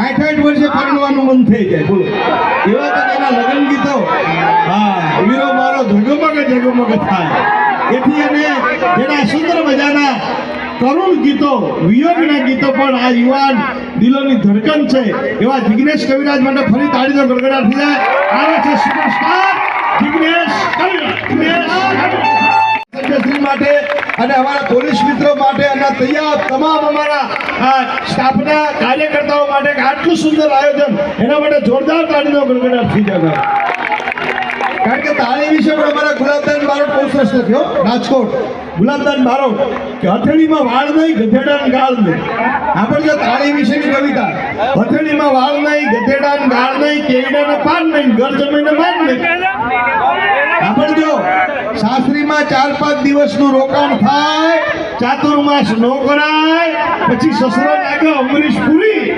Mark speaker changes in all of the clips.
Speaker 1: આઠ આઠ વર્ષે પરણવાનું મન થઈ જાય, બોલો. એવા તો તેના લગ્ન ગીતો. હા વીરો મારો ઝગમગ ઝગમગ થાય. એથી અને એના સુંદર મજાના કરુણ ગીતો, વિયોગના ગીતો પણ આ યુવાન દિલોની ધડકન છે. એવા જિગ્નેશ કવિરાજ માટે ફરી તાળીનો ગડગડાટ થઈ જાય. આવે છે સુપરસ્ટાર જિગ્નેશ કવિરાજ. માટે અને હથેળીમાં વાળ નહીં ગધેડા ગાળ નહીં. આપણે જો તાળી વિશેની કવિતા, હથેળીમાં વાળ નહીં ગધેડા ગાળ નહીં કેવડા પાન નહીં ઘર જમીને માન નહીં. આપણે જો સાસરીમાં ચાર પાંચ દિવસનું રોકાણ થાય, ચાતુર્માસ નો કરાય, પછી સસરો લાગે અમરીશ પુરી.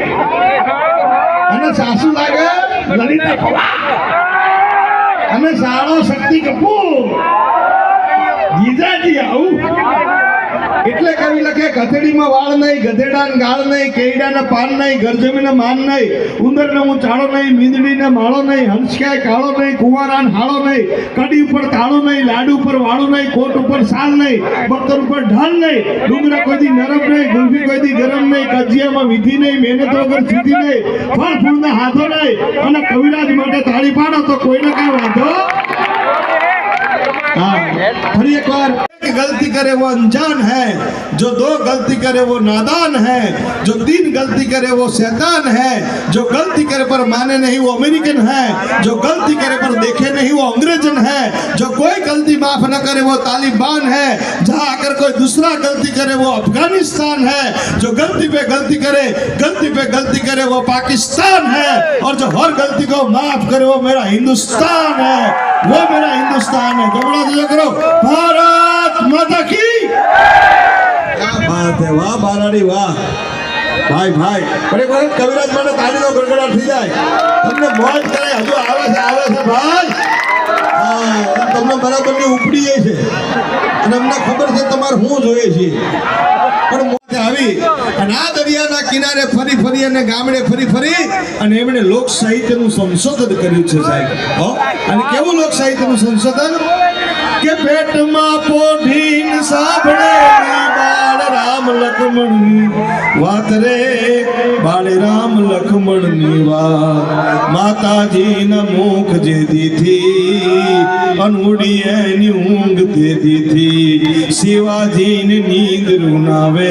Speaker 1: અને સાસુ લાગે લલિતા અને સાળો શક્તિ કપૂર. જીજાજી આવું. એટલે કવિ લખે, ગધેડીમાં વાળ નહીં ગધેડા ને ગાળ નહીં કેડા ને પાન નહીં ગરજમી ને માન નહીં ઉંદર ને હું ચાળો નહીં મીંદડી ને માળો નહીં, હંસકાય કાળો નહીં કુંવારા ને હાળો નહીં, કડી ઉપર તાળો નહીં, લાડુ ઉપર વાળો નહીં, કોટ ઉપર સાલ નહીં બક્તર ઉપર ઢાલ નહીં, ડુંગરા કોઈ નરમ નહીં, ગુલ્ફી કોઈ ગરમ નહીં, કજિયામાં વિધિ નહીં, મહેનત વગર સીધી નહીં, ફળ ફૂલ ને હાથો નહીં, અને કવિરાજ માટે તાળી પાડો તો કોઈને કઈ વાંધો? હા, ફરી એકવાર. गलती करे वो अनजान है। जो दो गलती करे वो नादान है। जो तीन गलती करे वो शैतान है। जो गलती करे पर माने नहीं वो अमेरिकन है। जो गलती करे पर देखे नहीं वो अंग्रेजन है। जो कोई गलती माफ़ न करे वो तालिबान है। जहाँ आकर कोई दूसरा गलती करे वो अफ़गानिस्तान है। जो गलती पे गलती करे, गलती पे गलती करे वो पाकिस्तान है। और जो हर गलती को माफ़ करे वो मेरा हिंदुस्तान है। वो मेरा हिंदुस्तान है। दोबारा करो, भारत! માતા કી? વાત હે વાહ બારાડી વાહ. ભાઈ ભાઈ. પણ એક વખત કવિરાજ માટે તાળીનો ગડગડાટ થઈ જાય. તમને મોજ કરે, હજુ આવે છે આવે છે, ભાઈ. તમને બરાબરની ઉપડી છે. અને અમને ખબર છે, તમારે હું જોઈએ છીએ પણ મોજે આવી. અને આ દરિયાના કિનારે ફરી ફરી અને ગામડે ફરી ફરી અને એમણે લોક સાહિત્યનું સંશોધન કર્યું છે, સાહેબ. અને કેવું લોક સાહિત્યનું સંશોધન? કે પેટમાં પોઢીન સાંભળે બાળ રામ લક્ષ્મણની વાત રે. બાળ રામ લક્ષ્મણની વાત. માતાજીના મુખ જે દીથી અનુડી એની ઊંઘ તે દીથી શિવાજીની નીંદ રૂનાવે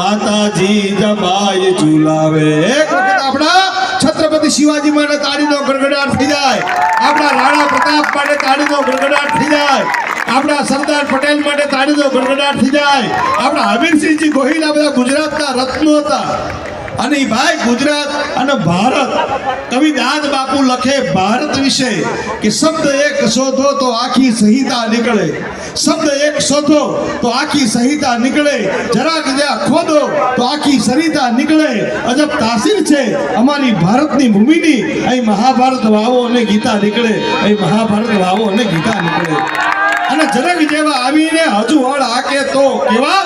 Speaker 1: માતાજી જબાય આપણા છત્રપતિ શિવાજી માટે તાળીનો ગડગડાટ થઈ જાય. આપણા રાણા પ્રતાપ માટે તાળીનો ગડગડાટ થઈ જાય. આપણા સરદાર પટેલ માટે તાળીનો ગડગડાટ થઈ જાય. આપણા હમીરસિંહજી ગોહિલ બધા ગુજરાતના રત્નો હતા. અને ભાઈ ગુજરાત અને ભારત, કવિ દાદ બાપુ લખે ભારત વિશે કે શબ્દ એક શોધો તો આખી સંહિતા નીકળે. શબ્દ એક શોધો તો આખી સંહિતા નીકળે. જરાક જ્યાં ખોદો તો આખી સંહિતા નીકળે. અજબ તાસીર છે અમારી ભારતની ભૂમિની. અહીં મહાભારત વાવો અને ગીતા નીકળે. અહીં મહાભારત વાવો અને ગીતા નીકળે. અને જનક જેવા આવીને હજુ હળ હાકે તો કેવા?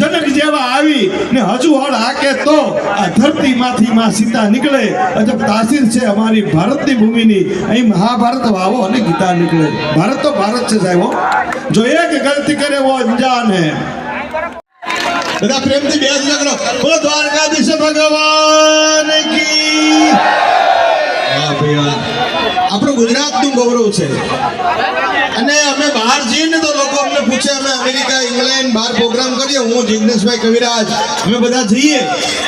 Speaker 1: જનક જેવા આવી ને હજુ હળ હાકે તો આ ધરતીમાંથી માં સીતા નીકળે. અજબ તાસીર છે અમારી ભારતની ભૂમિની. અહીં મહાભારત વાવો અને ગીતા નીકળે. ભારત તો ભારત છે સાહેબ જો એક ગલતી કરે વો અંજાન બધા પ્રેમથી બે હાથ કરો બોલો દ્વારકાધીશ ભગવાન. આપણું ગુજરાતનું ગૌરવ છે. અને અમે બહાર જઈએ તો લોકો અમને પૂછે, અમે અમેરિકા, ઇંગ્લેન્ડ બહાર પ્રોગ્રામ કરીએ, હું, જિગ્નેશભાઈ કવિરાજ, અમે બધા જઈએ.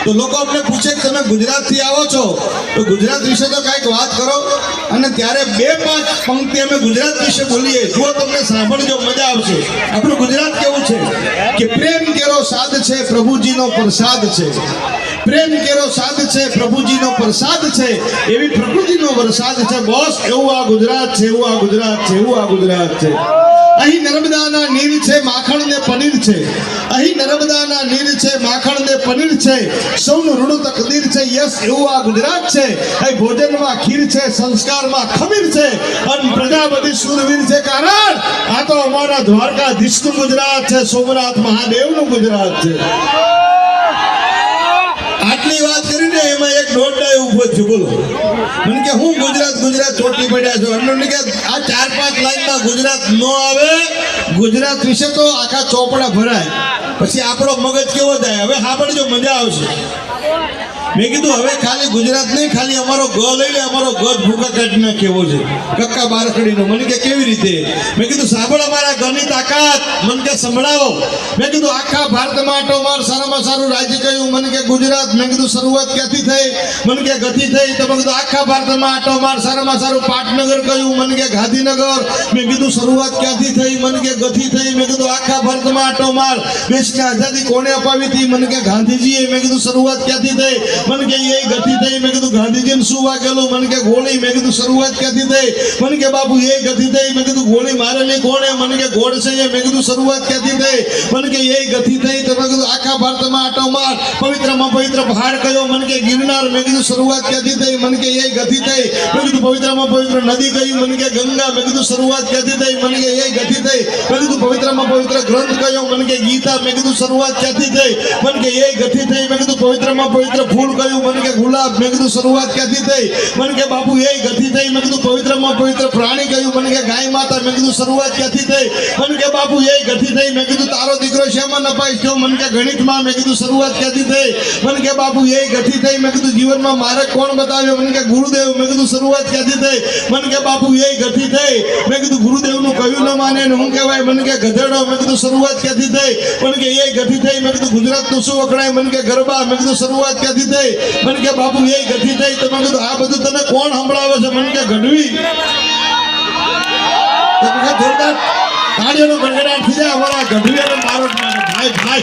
Speaker 1: તો લોકો અમને પૂછે કે, તમે ગુજરાતથી આવો છો? તો ગુજરાત વિશે તો કાંઈક વાત કરો. અને ત્યારે બે પાંચ પંક્તિ અમે ગુજરાત વિશે બોલીએ. જો તમને સાંભળજો, મજા આવશે. આપણું ગુજરાત કેવું છે? કે પ્રેમ કેરો સાદ છે, પ્રભુજીનો પ્રસાદ છે. પ્રેમ કેરો સાદ છે, પ્રભુજીનો પ્રસાદ છે. એવી પ્રકૃતિનો વરસાદ છે. બોસ, એવું આ ગુજરાત છે, એવું આ ગુજરાત છે, એવું આ ગુજરાત નીર છે અહીં નર્મદાના નીર છે યસ, એવું આ ગુજરાત છે. અહીં ભોજનમાં ખીર છે, સંસ્કારમાં ખમીર છે. અને પ્રજા સુરવીર છે, કારણ આ તો અમારા દ્વારકાધીશનું ગુજરાત છે, સોમનાથ મહાદેવનું ગુજરાત છે. વાત કરીને એમાં એક દોઢ ઊભો છું, બોલો. મને કે હું ગુજરાત ગુજરાત ચોટી પડ્યા છું? એમને કે આ ચાર, પાંચ લાઈનમાં ગુજરાત ન આવે, ગુજરાત વિશે તો આખા ચોપડા ભરાય. પછી આપણો મગજ કેવો થાય? હવે સાંભળજો, મજા આવશે. મેં કીધું, હવે ખાલી ગુજરાત નહીં, ખાલી અમારો ગ લઈ લે, અમારો ગજ ભૂકા કાઢીને કેવો છે? કક્કા બારખડીનો. મને કે, કેવી રીતે? મેં કીધું, સાંભળ અમારા ગની તાકાત, મને કે સંભળાવો. મેં કીધું, આખા ભારતમાં આટો માર સારામાં સારું રાજ્ય કહ્યું મને કે, ગુજરાત. મેં કીધું, શરૂઆત ક્યાંથી થઈ? મને કે ગતિ થઈ. તો મેં કીધું, આખા ભારતમાં આટો માર સારામાં સારું પાટનગર કયું મને કે, ગાંધીનગર. મેં કીધું, શરૂઆત ક્યાંથી થઈ? મને કે ગતિ થઈ. મેં કીધું, આખા ભારતમાં આટો માર. દેશને આઝાદી કોને અપાવી હતી? મને કે, ગાંધીજીએ. મેં કીધું, શરૂઆત ક્યાંથી થઈ? મને કે એ ગતિ થઈ મેં કીધું ગાંધીજીને શું વાગેલું મને કે ગોળી મેં કીધું શરૂઆત ક્યાંથી થઈ મને કે બાપુ એ ગતિ થઈ મેં કીધું ગોળી મારેલી કોણે મને કે ગોળ છે મેં કીધું શરૂઆત ક્યાંથી થઈ મને કે એ ગતિ થઈ તો મેં કીધું આખા ભારતમાં આટો માર પવિત્રમાં પવિત્ર પહાડ કયો મને કે ગિરનાર મેં કીધું શરૂઆત ક્યાંથી થઈ મને કે એ ગતિ થઈ મેં કીધું પવિત્રમાં પવિત્ર નદી કઈ મને કે ગંગા મેં કીધું શરૂઆત ક્યાંથી થઈ મને કે એ ગતિ થઈ મેં કીધું પવિત્રમાં પવિત્ર ગ્રંથ કયો મને કે ગીતા મેં કીધું શરૂઆત ક્યાંથી થઈ મને કે એ ગતિ થઈ મેં કીધું પવિત્રમાં પવિત્ર ફૂલ કયું મને કે ગુલાબ મેં કીધું શરૂઆત ક્યાંથી થઈ મને કે બાપુ એ ગતિ થઈ મેં કીધું પવિત્રમાં પવિત્ર પ્રાણી કહ્યું મને કે ગાય માતા મેં કીધું શરૂઆત ક્યાંથી થઈ મને કે બાપુ એ ગતિ થઈ મેં કીધું તારો દીકરો શેમાં નપાઈશ થયો મને કે ગણિતમાં મેં કીધું શરૂઆત ક્યાંથી થઈ મને કે બાપુ એ ગતિ થઈ મેં કીધું જીવનમાં મારે કોણ બતાવ્યો મને કે ગુરુદેવ મેં કીધું શરૂઆત ક્યાંથી થઈ મને કે બાપુ એ ગતિ થઈ મેં કીધું ગુરુદેવનું કહ્યું ન માને હું કહેવાય મને કે ગધેડો મેં કીધું શરૂઆત ક્યાંથી થઈ મને કે એ ગતિ થઈ મેં કીધું ગુજરાતનું શું વખણાય મને કે ગરબા મેં કીધું શરૂઆત ક્યાંથી થઈ મને કે, બાપુ, એ ગતિ થઈ. તમે કીધું, આ બધું તને કોણ સંભળાવે છે? મને કે, ગઢવી. જોરદાર. તાળીઓનો થઈ જાય અમારા ગઢવી મારો ભાઈ ભાઈ.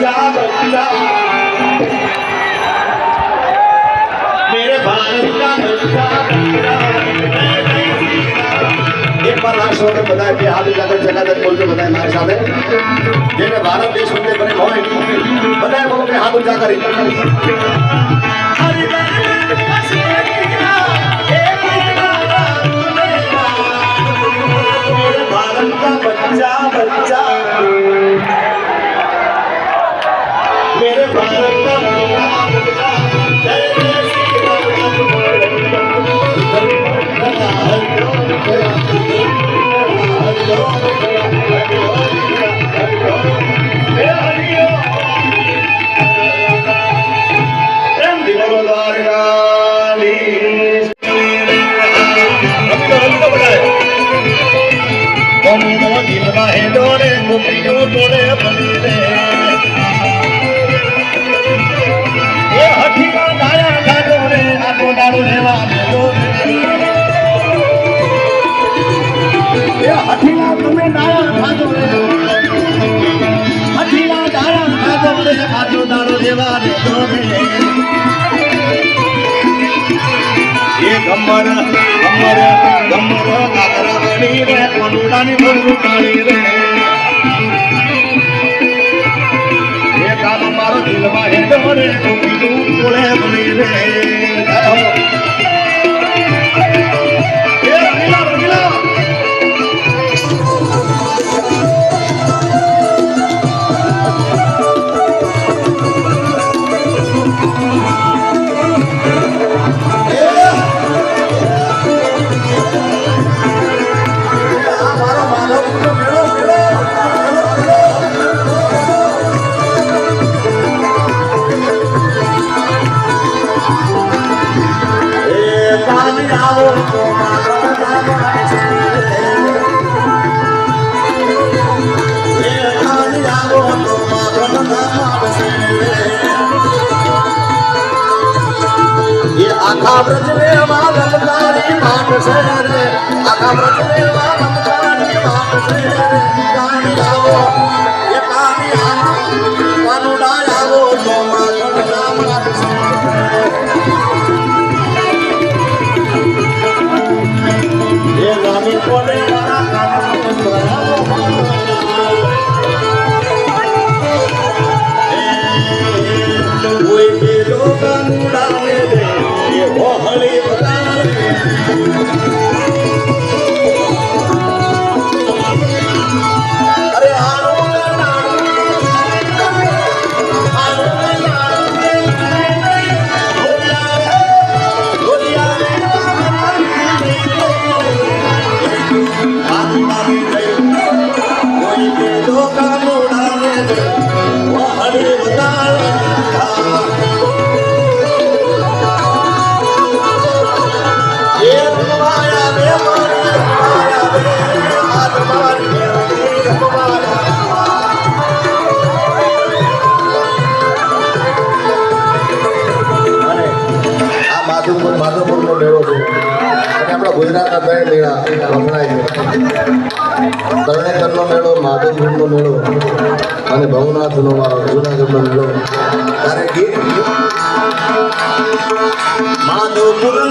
Speaker 2: का बच्चा बच्चा मेरे भारत का बच्चा बच्चा एक बार हाथ जोड़ के बताए कि हाथ जाकर जगह तक बोल के बताए हमारे साथ જેને ભારત દેશ વંદે બને હોય બધાએ બોલો કે હાથ ઊંચા કરી ગોપીઓ ટોળે પડી રે એ હઠીમાં દાયા ખાધો રે. આટો દાડો રેવા રે. કોનુડાની ભરું કાળી করে তুমি করে রে? આખા બ્રજને માં રમતાની માટ છે રે આખા બ્રજને માં રમતાની માટ છે રે ગાણી ગાવો કાનુડાને દે એ હોહળી બતાવે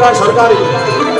Speaker 2: 干啥家咖喱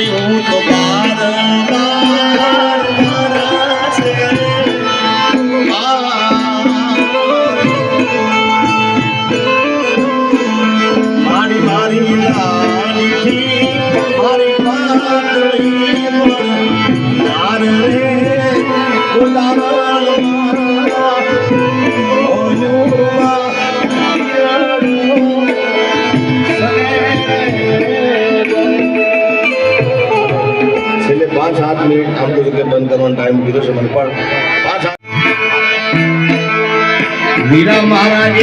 Speaker 2: You ooh, ooh, ooh, ooh, કીધું છે મને પણ. મીરા મહારાજ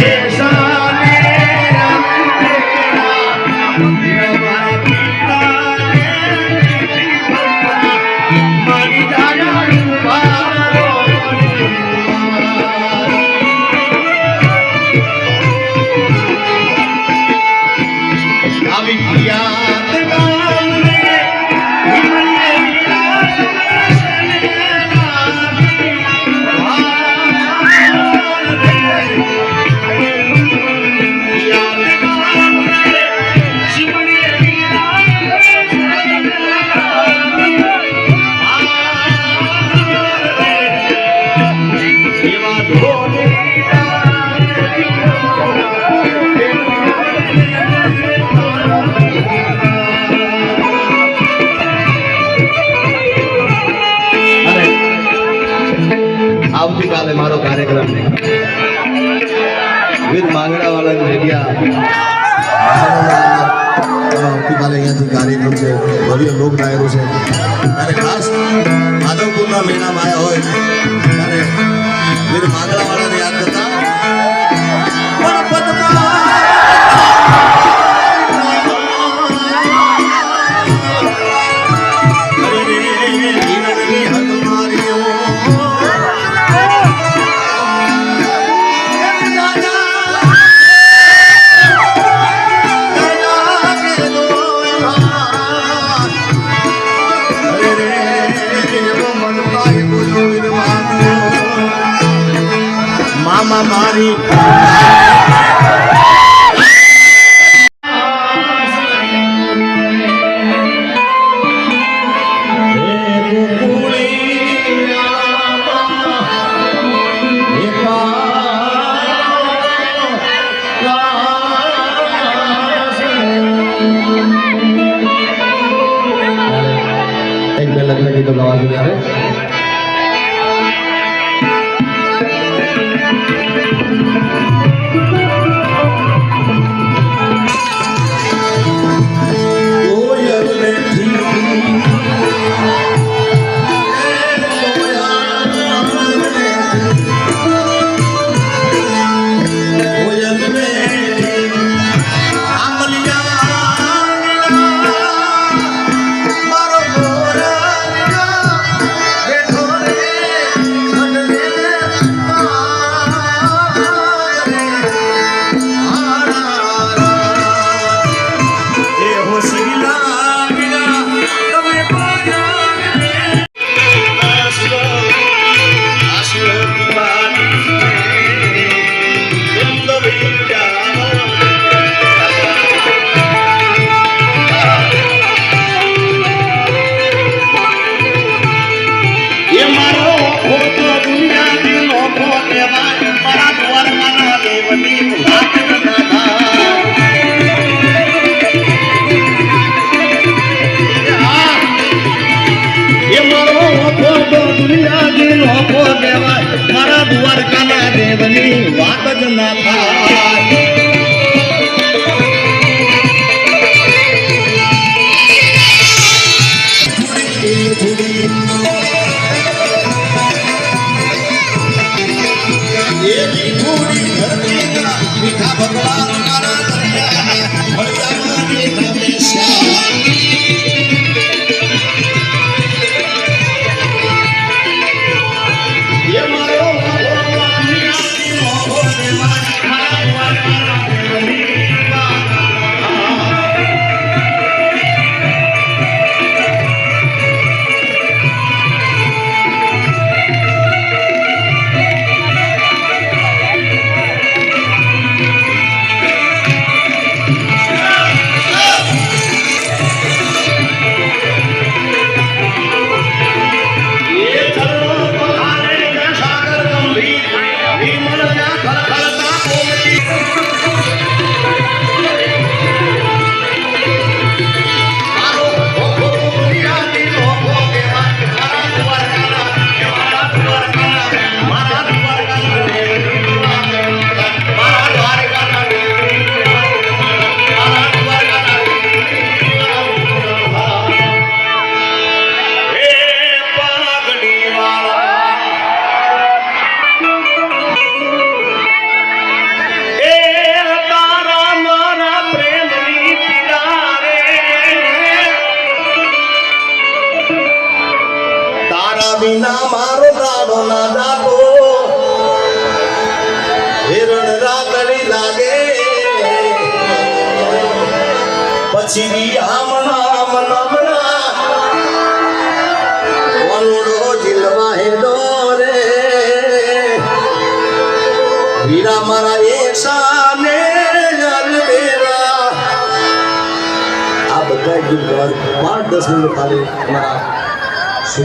Speaker 2: માધવપુરના મેળામાં આવ્યા હોય ત્યારે વીર માંગડાવાળાને માં મારી. એક બે લગ્ન ગીતો ગાવા જોઈએ Thank you.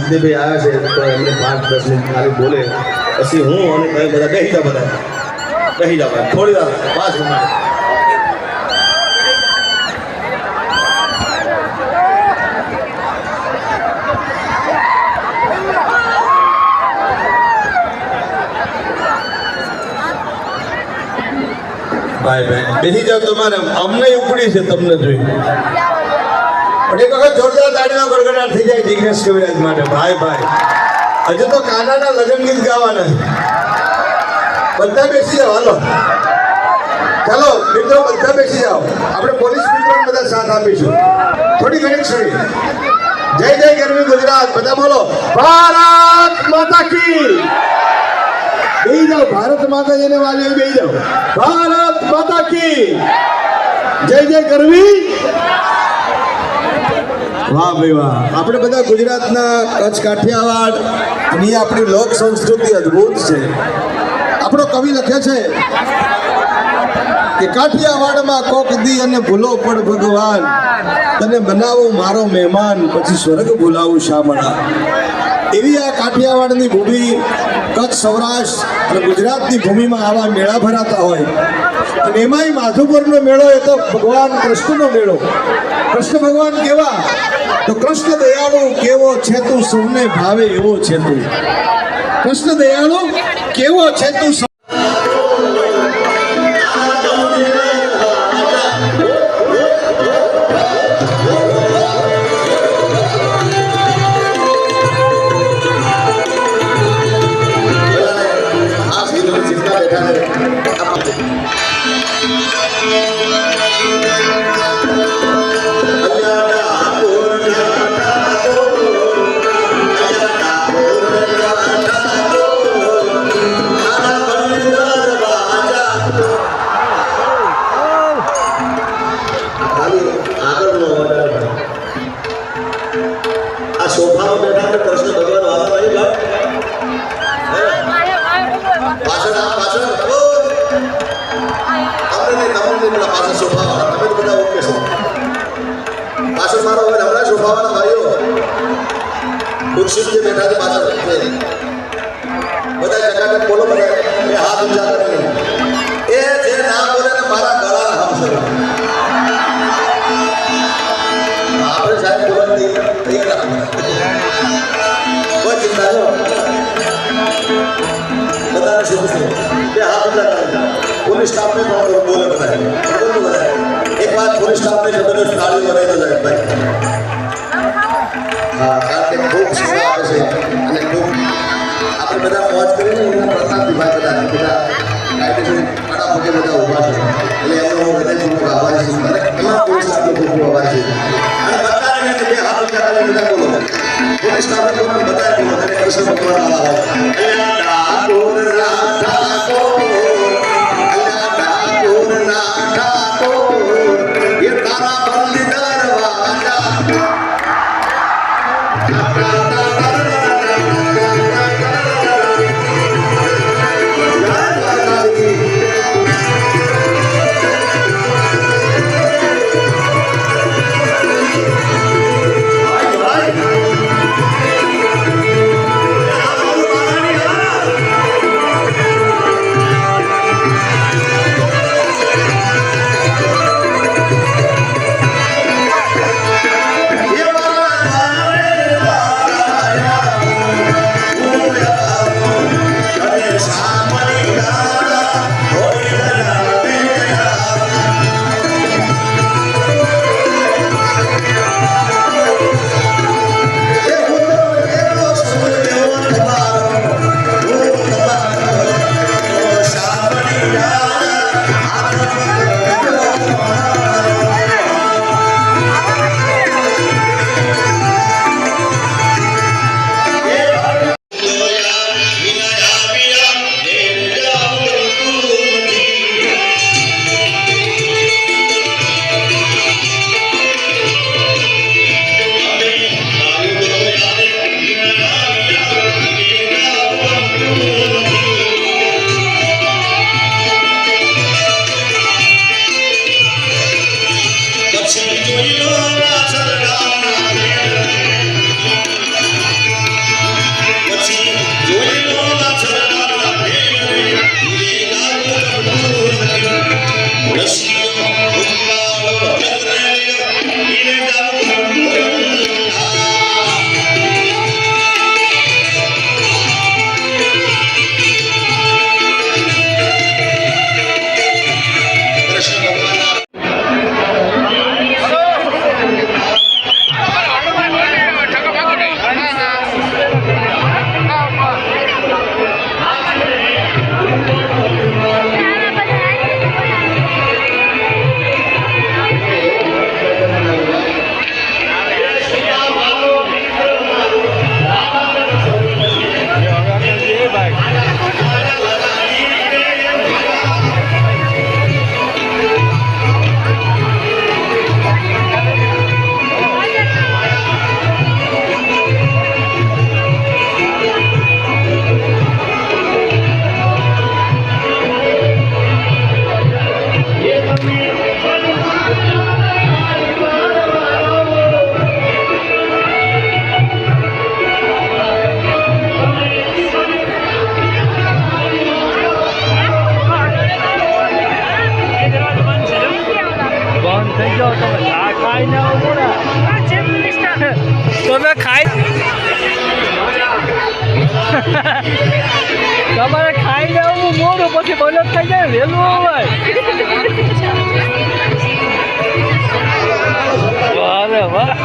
Speaker 2: જગદીભાઈ આવ્યા છે, તો એમને પાંચ, દસ મિનિટ ખાલી બોલે. પછી હું અને તમે બધા કહી જાઓ બધા. કહી જાઓ થોડી વાર, પાંચ મિનિટ.
Speaker 3: ભાઈ બહેન બેસી જાવ તમારે. અમને ઉપડી છે તમને જોઈ.
Speaker 2: પણ એક વખત જોરદાર તાળીનો ગડગડાટ થઈ જાય દિગ્નેશ કવિરાજ માટે.
Speaker 3: ભાઈ ભાઈ.
Speaker 2: હજુ તો કાનાના લગ્ન ગીત ગાવાના બધા બેસી જાઓ, હાલો. ચાલો, મિત્રો, બધા બેસી જાઓ. આપણે પોલીસ મિત્રો બધા સાથ આપીશું. થોડી ઘણી ક્ષણી. જય જય ગરવી ગુજરાત. બધા બોલો, ભારત માતા કી. બે જાઓ, ભારત માતા જેને વાલી હોય જાઓ. ભારત માતા કી. જય જય ગરવી. વાહ ભાઈ વાહ. આપણે બધા ગુજરાતના કચ્છ કાઠિયાવાડની આપણી લોક સંસ્કૃતિ અદ્ભુત છે. આપણો કવિ લખે છે કે કાઠિયાવાડમાં કોક દી અને ભૂલો પણ ભગવાન. તને બનાવો મારો મહેમાન, પછી સ્વર્ગ ભૂલાવું શામળા. એવી આ કાઠિયાવાડની ભૂમિ કચ્છ સૌરાષ્ટ્ર અને ગુજરાતની ભૂમિમાં આવા મેળા ભરાતા હોય. અને એમાંય માધુપુરનો મેળો એ તો ભગવાન કૃષ્ણનો મેળો. કૃષ્ણ ભગવાન કેવા? તો કૃષ્ણ દયાળુ કેવો છે તું સૌને ભાવે એવો છે તું? કૃષ્ણ દયાળુ કેવો છે તું Thank આ ખુરશી જે બેઠા છે પાછળ. બધા ચકાચક બોલો બધા. હાથ ઊંચા કરીને એ જે ના બોલે ને મારા ગળાના હમ છે આપણે સાહેબ બોલવાની તૈયાર. કોઈ ચિંતા નહીં બધાને શું છે બે હાથ ઊંચા કરીને પોલીસ સ્ટાફને પણ બોલો બધા. એક વાત પોલીસ સ્ટાફને જબરદસ્ત તાળી મરાઈ દો સાહેબ ભાઈ. હા. બધા મોજ કરીને એમના પ્રતાપ વિભાગ બધા બધા કાયદેસર કડા બધા ઊભા છે. એટલે એમનો હું હૃદયથી ખૂબ આભારી છું. અને તમામ પોલીસ સ્ટાફનો ખૂબ ખૂબ આભારી છું. અને બતાવીને કે બે હાથ ઊંચા બધા બોલો. પોલીસ સ્ટાફને મને બતાવ્યું મને કૃષ્ણ ભગવાન આવા ના ઠાકોર તમારે ખાઈ જવું મોડું પછી બોલો થઈ જાય વહેલું હોય. વારે વાહ.